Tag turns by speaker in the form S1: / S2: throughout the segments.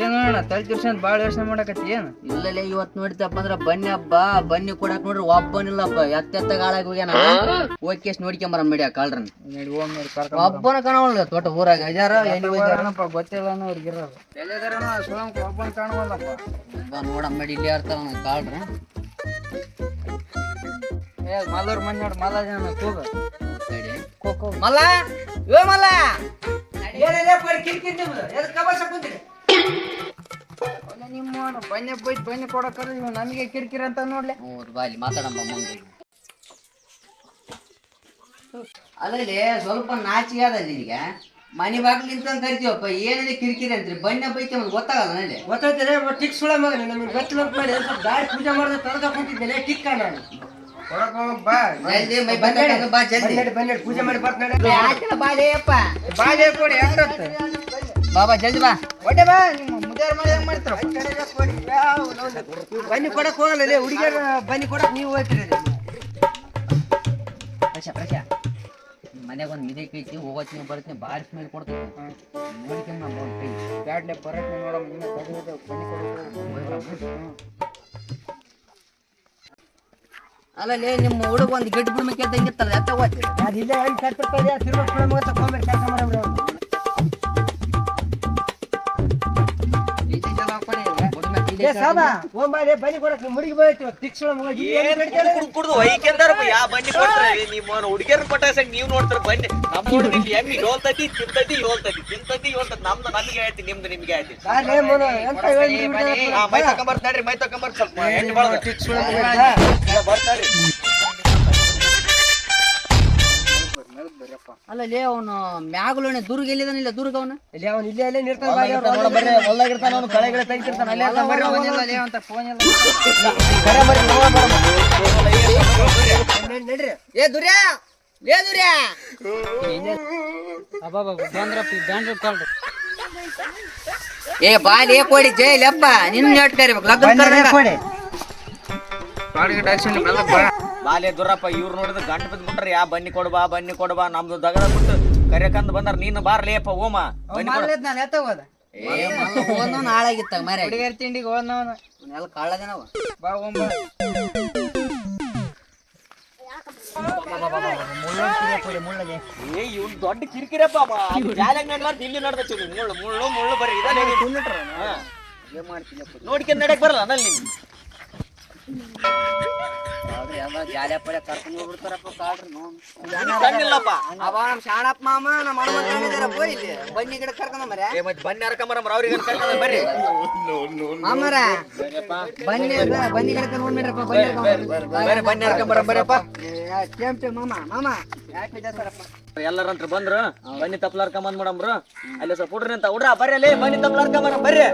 S1: ಏನ್ ಅಣ್ಣ ತಲೆ ತಿರ್ಸಂತ ಬಾಳ ಯೋಚನೆ ಮಾಡಕತ್ತಿ ಏನ್?
S2: ಇಲ್ಲಲೇ ಇವತ್ ನೋಡಿತಪ್ಪ ಅಂದ್ರ ಬನ್ನಿ ಹಬ್ಬ ಬನ್ನಿ ಕೊಡಕ್ ನೋಡ್ರಿ ಒಬ್ಬನಿಲ್ಲಪ್ಪ ಎತ್ತೆತ್ತ ಗಾಳಾಗ ಹೋಗ್ಯಾನ. ಹೋಗಿ ನೋಡ್ಕೊಂಬರ ಮೀಡಿಯ ಆ ಕಾಳ್ರನ್
S1: ನಡಿ ಹೋಗ್ ನೋಡಿ ಕರ್ಕೊಂಡ್
S2: ಒಬ್ಬನ ಕಾಣವಲ್ಲ ತೋಟ ಊರಾಗ. ಹಜಾರ ಎಲ್ಲಿ ಹೋಗ್ಯಾರ?
S1: ಏನಪ್ಪ ಗೊತ್ತಿಲ್ಲ ಅವ್ರಿಗೆ ಇರೋದು. ಎಲ್ಲಿದಾರನ ಸುಳಂಕ ಒಬ್ಬನ್ ಕಾಣವಲ್ಲಪ್ಪ.
S2: ಬಾ ನೋಡಮ್ ಮೇಡಿ ಇಲ್ಲಿ ಇರ್ತಾವ ಕಾಳ್ರ
S1: ಏ ಮಲ್ಲೂರ್ ಮಂದಿ ನೋಡಿ ಮಲ್ಲ ಜನ ಕೂಗ.
S2: ಮಲ್ಲ ಏ ಮಲ್ಲ!
S1: ನಿಮ್ಮ ಬನ್ನಿ ಬೈತ್ ಬನ್ನಿ ಕೊಡಕ್ಕಾರ ನೀವು ನಮಗೆ ಕಿರಿಕಿರಿ ಅಂತ ನೋಡ್ಲಿ.
S2: ಹೌದು ಬಾ ಮಾತಾಡಮ್ಮ ಮುಂದೆ. ಅಲ್ಲಲ್ಲಿ ಸ್ವಲ್ಪ ನಾಚಿಗೆ ಅದ ನಿನಗೆ. ಮನೆ ಬಾಗಿಲು ನಿಂತ ಕರಿತೀವಪ್ಪ ಏನಲ್ಲಿ ಕಿರಿಕಿರಿ ಅಂತ್ರಿ? ಬಣ್ಣ ಬೈತಿ ಅವ್ನು ಗೊತ್ತಾಗಲ್ಲ ನನಗೆ
S3: ಗೊತ್ತಾಯ್ತದೆ ಟಿಕ್ ಸುಳ ಮಗನೇ ನಮಗೆ ಗೊತ್ತಿಲ್ಲ ಅಂತ ಮಾಡಿ ಸ್ವಲ್ಪ ಗಾಡಿ ಪೂಜೆ ಮಾಡಿದ್ರೆ ತರಕ ಕುಂತಿದ್ದೇನೆ ಟಿಕ್ಕ ನಾನು.
S1: ಬಾ.
S2: ಜಲ್ದಿ ಮೈ ಬಂದ ಬಾ ಜಲ್ದಿ.
S3: ಪೂಜೆ ಮಾಡಿ ಬರ್ತಾನೆ
S2: ಬಾಲೇಯಪ್ಪ
S1: ಬಾಜೆ ಕೊಡಿ ಹೆಂಗತ್ತ
S2: ಬಾಬಾ ಜಲ್ದಿ ಬಾ.
S1: ಒಡ್ಡೆ ಬಾ ನಿಮ್ಮ ಮುದ್ಯಾರ ಮಾಡಿ ಹೆಂಗ್ ಮಾಡ್ತಾರ?
S3: ಬನ್ನಿ ಕೊಡಕ್ ಹೋಗಲ್ಲ ಹುಡುಗಿಯರ ಬನ್ನಿ ಕೊಡಕ್ ನೀವು ಹೋಗ್ತೀರಿ
S2: ಪ್ರಶ ಪ್ರಶ ಮನೆಗೆ ಒಂದು ಮಿದಕ್ಕೆ ಹೋಗೋತ್ ನೀವು ಬರ್ತೀನಿ ಬಾರಿ ಸ್ಮೆಲ್ ಕೊಡ್ತೀನಿ ನೋಡ್ಕೊಂಡು ನಾ ಬಂದ್ ಕೈ.
S1: ಬ್ಯಾಡ್ಲೆ ತೆಗೆದು ಬನ್ನಿ ಕೊಡಕ್ಕೆ
S2: ಅಲ್ಲಲ್ಲಿ ನಿಮ್ಮ ಹುಡುಗ ಒಂದು ಗಿಡ್ ಬಿಡ್ಮಕ್ಕೆ ಇದ್ದಂಗಿತ್ತಲ್ಲ ಎತ್ತ ಹೋಗ್ತೀರಿ?
S3: ಅದು ಇಲ್ಲೇ ಹೆಂಗ್ ಕಟ್ಬಿಡ್ತಾರೆ ತಿರುಗಿ ಮಗ ಕೆಲಸ ಮಾಡವ್ರು ಏ ಸಾಬಾ ಹೋಗ್ಬಾರಿ ಬನ್ನಿ ಕೊಡಕ್ ಹುಡುಗಿ ಮಗ?
S4: ಕುಡ್ದು ಯಾ ಬನ್ನಿ ಕೊಡ್ತಾರೆ ನಿಮ್ಮ ಹುಡುಗಿಯರ್ ಪಟಾಸ ನೀವ್ ನೋಡ್ತಾರ ಬನ್ನಿ. ನಮ್ಮ ಹುಡುಗಿ ಎಮ್ಮಿ ಯೋಲ್ತತಿ ತಿಂತತಿ ಯೋಲ್ತತಿ ತಿಂತತಿ ಯೋಲ್ತತಿ ನಮ್ದು ನನ್ಗೆ ಹೇಳ್ತಿ ನಿಮ್ದು ನಿಮ್ಗೆ ಹೇಳ್ತಿ. ಆ, ಮೈ ತಕೊಂಬರ್ತಾಡ್ರಿ ಮೈ ತಕೊಂಬರ್ ಸ್ವಲ್ಪ. ಎಣ್ಣೆ ಬಾಳ
S3: ಟಿಕ್
S2: ಲೇ ಅವನು ಮ್ಯಾಗಲೋಣೆ ದುರ್ಗ ಎಲ್ಲಿದಾನಿಲ್ಲ ದುರ್ಗ ಅವನು?
S3: ಇಲ್ಲಿ ಅವನು ಇಲ್ಲೇ ಇಲ್ಲೇ ನಿಲ್ತಾನೆ ಬಾರಿ ಅವ್ರು ಹೊಲ ಬರ್ರಿ.
S4: ಹೊಲ್ದಾಗಿರ್ತಾನ ಅವನು ಕಳೆಗಳ ತೆಗಿತಿರ್ತಾನ ಅಲ್ಲೇ ಇರ್ತಾನ ಬರ್ರಿ ಅವ್ನು.
S1: ಅಂತ ಫೋನ್ ಇಲ್ಲ.
S4: ಕರೆ ಬರ್ರಿ, ನೋಡ ಬರಮ್ಮ.
S3: ನಡ್ರಿ, ನಡ್ರಿ
S2: ಏ ದುರ್ಯಾ! ಏ ದುರ್ಯಾ! ಏ ಬಾಲಿ ಕೊಡಿ ಜೈ ಲಪ್ಪ ನಿನ್ನ ನೆಟ್ ಕರಿಬೇಕು. ಲಗ್ನ.
S3: ಕೊಡಿ.
S1: ಬಾಡಿಗೆ ಟ್ಯಾಕ್ಸಿ ಬಾ.
S4: ಬಾಲ್ಯ ದುರಪ್ಪ ಇವ್ರು ನೋಡಿದ್ರೆ ಗಂಟು ಬಿದ್ದು ಬಿಟ್ರಿ ಯಾ ಬನ್ನಿ ಕೊಡ್ಬಾ ಬನ್ನಿ ಕೊಡ್ಬಾ ನಮ್ದು ದಗದ ಬಿಟ್ಟು ಕರೆಕಂದ್ ಬಂದಾರ ನೀನು ಬಾರ್ಲೇಪ್ಪ ಓಮ. ಬನ್ನಿ ಕೊಡು.
S1: ನಾನು ಎತ್ತ ಹೋದ
S2: ಏ. ಮಲ್ಲ ಓದೋನ್ ಹಾಳಾಗಿತ್ತ ಮರೆ
S1: ಹುಡುಗಿಯರ್ ತಿಂಡಿಗೆ ಹೋದ್ನವನ
S2: ಎಲ್ಲ
S1: ಬಾ
S4: ಏ ಇವ್ನು ದೊಡ್ಡ ಕಿರಿಕಿರಪ್ಪ ಜಾಲಾಗ ನಡ್ಲಾರ್ದು ಇಲ್ಲಿ ನಡ್ದಚ್ಚು ಮುಳ್ಳು ಮುಳ್ಳು ಮುಳ್ಳು ಬರ್ರಿ ನೋಡ್ಕೊಂಡ್ ನಡಕ್ ಬರಲ್ಲ ನಲ್ಲಿ ನೀನು
S2: ಶಾಣಪ್ಪ ಮಾಮ ನಮ್ಮ ಇಲ್ಲಿ ಬನ್ನಿ ಗಿಡ ಕರ್ಕೊಂಡ ಮರೆ
S4: ಏ ಮತ್ತೆ ಬನ್ನಿ ಹರ್ಕೊಂಬರಮ್ರ ಅವ್ರಿಗೆ ಕರ್ಕೊಂಡ ಬರ್ರಿ.
S2: ಮಾಮರ ಬನ್ನಿ ಗಿಡ ಬನ್ನಿ
S4: ಬನ್ನಿ ಹರ್ಕೊಂಬರ ಬರ್ರಪ್ಪ
S2: ಕೇಮ್ಟೆ ಮಾಮ ಮಾಮ. ಯಾಕೆ ಬೇಜಾರಪ್ಪ
S4: ಎಲ್ಲರಂತ್ರ ಬಂದ್ರು ಬನ್ನಿ ತಪ್ಲಾರ್ಕೊಂಬಂದ್ ಮಾಡಮ್ರು ಅಲ್ಲಿ ಸ್ವಲ್ಪ ಹುಡ್ರಿ ಅಂತ ಹುಡ್ರ ಬರ್ರಿ ಅಲ್ಲಿ ಬನ್ನಿ ತಪ್ಲಾರ್ಕ ಹರ್ಕೊಂಬರ ಬರ್ರಿ.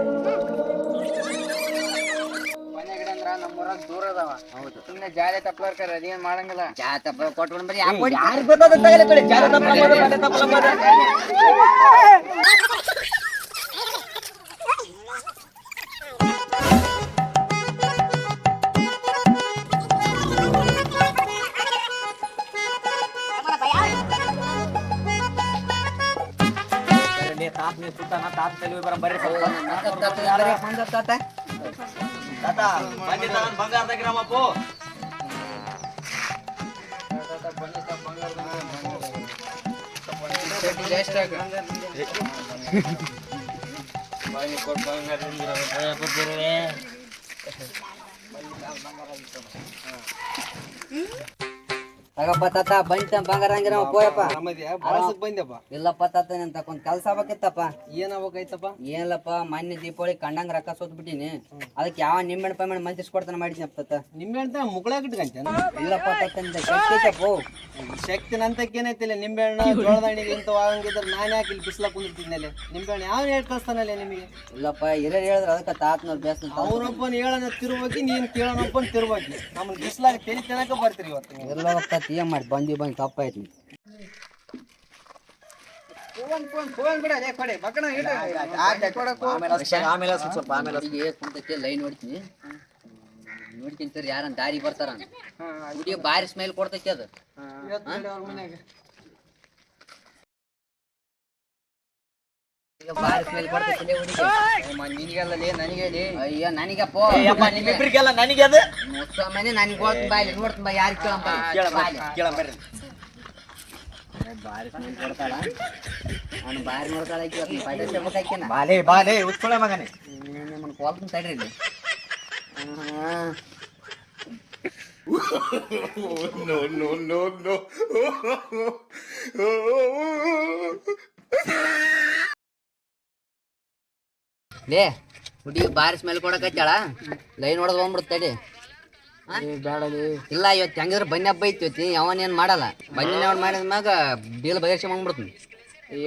S1: ಗಿಡ ಅಂದ್ರ ನಮ್ಮ ಊರಾಗ ದೂರ ಅದಾವ. ಹೌದು. ಸುಮ್ಮನೆ ಜಾಲಿ ತಪ್ಲಾರ್ಕರ ಅದೇನ್ ಮಾಡಂಗಿಲ್ಲ.
S2: ಜಾತಪ್ಪ ಕೊಟ್ಬಿಡ್ ಬರೀ ಯಾಕೆ ಹೊಡಿ
S4: ಯಾರು ಗೊತ್ತಾದ ತಗಲಿ ಕಡೆ ಜಾಗ ತಪ್ಪಲ ಬರ್ರಿ, ಬನ್ನಿ ತಪ್ಪಲ ಬರ್ರಿ. ಬರ್ರಿ, ಲೇ, ತಾತ್ ನೀ ಸುತ್ತಾನ, ತಾತ್ ತಲೆ ಹೋಗಿ ಬರಂ, ಬರ್ರಿ ಸ್ವಲ್ಪ. ತಾತ, ಬನ್ನಿ ತಗೊಂಡ್ ಬಂಗಾರದಾಗ ಇರಮಪ್ಪು.
S2: ತಗಪ್ಪ ತಾತ ಬಂತ ಬಂಗಾರ ಹಂಗಿರ ಹೋಯಪ್ಪ.
S3: ಬಳಸಕ್ ಬಂದೆಪ್ಪ
S2: ಇಲ್ಲಪ್ಪ ತಾತ ನಿನ್ ತಕೊಂಡ್ ಕೆಲ್ಸ ಆಗ್ಬೇಕಿತ್ತಪ್ಪ.
S3: ಏನಾಗ್ಬೇಕಾಯ್ತಪ್ಪ?
S2: ಏನಲ್ಲಪ್ಪ ಮೊನ್ನೆ ದೀಪಾವಳಿ ಕಂಡಂಗ್ ರೊಕ್ಕ ಸೋತ್ ಬಿಟ್ಟಿನಿ ಅದಕ್ಕೆ ಯಾವ ನಿಂಬೆಹಣ್ಣು ಪೇಮೆಂಟ್ ಮಂತ್ರಿಸ್ ಕೊಡ್ತಾನೆ ಮಾಡಿದ್ನಪ್ಪ ತಾತ
S3: ಅಂತ ಮುಕ್ಕಳಾಗ
S2: ಇಲ್ಲಪ್ಪ ತಾತಪ್ಪ ಶಕ್ತಿ ನಂತಕ್ಕೇನೈತಿಲ್ಲ
S3: ಶಕ್ತಿ ನಂತಕ್ಕೆ ಏನೈತಿಲ್ಲ ನಿಂಬೆ ಹಣ್ಣು ಜೋಳದ ಹಣ್ಣಿಗೆ ಇಂಥವು ಆಗಂಗಿದ್ರೆ ನಾನು ಯಾಕೆ ಇಲ್ಲಿ ಬಿಸ್ಲಾಗ ಕುಂದಿರ್ತಿದ್ನಲ್ಲಿ? ನಿಂಬೆಹಣ್ಣು ಯಾವ ಹೇಳಿ ಕಳಿಸ್ತಾನಲ್ಲ ನಿಮಗೆ?
S2: ಇಲ್ಲಪ್ಪ ಹಿರಿಯರು ಹೇಳಿದ್ರ ಅದಕ್ಕೆ ತಾತನವ್ರು ಬೇಸ್
S3: ಅವನೊಬ್ಬನ ಹೇಳನ ತಿರುವಾಗಿ ನೀನು ಕೇಳೋನೊಬ್ಬನ ತಿರುವಾಗಿ ನಮ್ಮನ್ನ ಬಿಸ್ಲಾಗ ತೆಲಿ ತಿನ್ನಕ ಬರ್ತೀರಿ ಇವತ್ತು ನೀವು.
S2: ಏನ್ ಮಾಡಿ ಬಂದಿ ಬಂದು ತಪ್ಪಾಯ್ತು. ಲೈನ್ ನೋಡ್ತೀನಿ ನೋಡ್ತೀನಿ ಯಾರನ್ನ ದಾರಿ ಬರ್ತಾರ ಬಾರಿ ಸ್ಮೈಲ್ ಕೊಡ್ತೈತಿ ಅದು.
S1: ನಿನಗಲ್ಲೇ ನನಗೆ
S2: ಅಯ್ಯೋ ನನಗಪ್ಪ
S4: ಏಯಪ್ಪ ನಿಮ್ಮಿಬ್ರಿಗೆಲ್ಲ ನನಗೆ? ಅದು.
S2: ಮನೆ ನನಗೆ ಹೋಗ್ತೀನಿ ಬಾಯ್ಲಿ ನೋಡ್ತೀನಿ ಬಾ ಯಾರು ಕೇಳಂಪ
S4: ಕೇಳ ಕೇಳ ಬರ್ರಿ.
S2: ಬಾರಿ ಸ್ಮೆಲ್ ಕೊಡ್ತಾಳ ನಾನು ಬಾರಿ ನೋಡ್ತಾಳ ಆಕಿ ಪಾಯ್ದ ಸೇರ್ಬೇಕಾಕೇನ
S4: ಬಾಲೆ ಬಾಲೆ ಉತ್ಕೊಳೆ ಮಗನೇ.
S2: ನಿಮ್ಮನ್ನ ಕೋಲ್ತೀನಿ ತಡ್ರಿ ಇಲ್ಲಿ. ಲೇ ಹುಡುಗಿ ಬಾರಿ ಸ್ಮೆಲ್ ಕೊಡಕತ್ತಾಳ ಲೈನ್ ಹೊಡೆದ್ ಬಂದ್ಬಿಡುತ್ತೆ ತಡಿ ಹಾ?
S1: ಬೇಡಲಿ
S2: ಇಲ್ಲ ಇವತ್ತು ಹೆಂಗಿದ್ರೆ ಬನ್ನಿ ಹಬ್ಬ ಐತಿ ಇವತ್ತಿ ಅವನೇನು ಮಾಡಲ್ಲ ಬನ್ನಿ ಅವ್ನು ಮಾಡಿದ ಮ್ಯಾಗ ಡೀಲ್ ಬಗೆಹರಿಸಿ ಬಂದ್ಬಿಡ್ತೀನಿ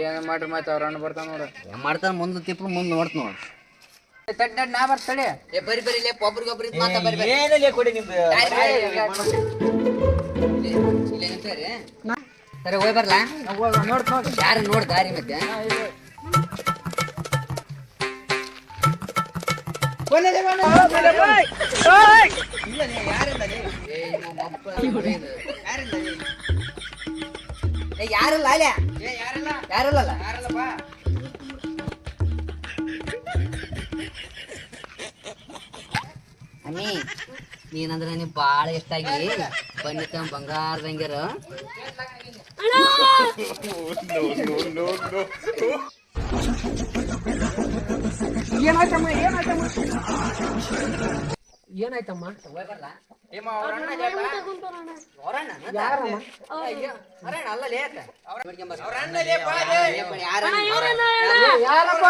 S1: ಏನು ಮಾಡ್ರಿ ಮತ್ತೆ ಅವ್ರ ಅಣ್ಣ ಬರ್ತಾನ ನೋಡ
S2: ಏನ್ ಮಾಡ್ತಾನೆ ಮುಂದೆ ತಿಪ್ಪು ಮುಂದೆ ನೋಡ್ತೀನಿ ನೋಡು
S1: ತಡ್ ತಡ್ ನಾ ಬರ್ತಡೆ
S2: ಏ ಬರಿ ಬರಿ ಲೇ ಒಬ್ರಿಗೊಬ್ರು ಮಾತಾ ಬರಿ ಬರಿ
S4: ಏನಲ್ಲಿ ಕೊಡಿ ನಿಮ್ದು
S2: ಸರಿ ಹೋಗಿ ಬರಲಾ
S1: ನೋಡ್ ನೋಡ್
S2: ಯಾರು ನೋಡ್ ದಾರಿ ಮತ್ತೆ ಯಾರಲ್ಲ. ಏ, ಯಾರಿಲ್ಲ ಯಾರಿಲ್ಲಲ್ಲ ಅಮ್ಮಿ ನೀನಂದ್ರೆ ನನಗೆ ಭಾಳ ಇಷ್ಟ ಆಗಿ ಬನ್ನಿ ತಮ್ಮ ಬಂಗಾರದಂಗಿರ
S1: ಏನಾಯ್ತಮ್ಮ ಏನಾಯ್ತಮ್ಮ? ಏನಾಯ್ತಮ್ಮ?
S2: ಯಾರಪ್ಪ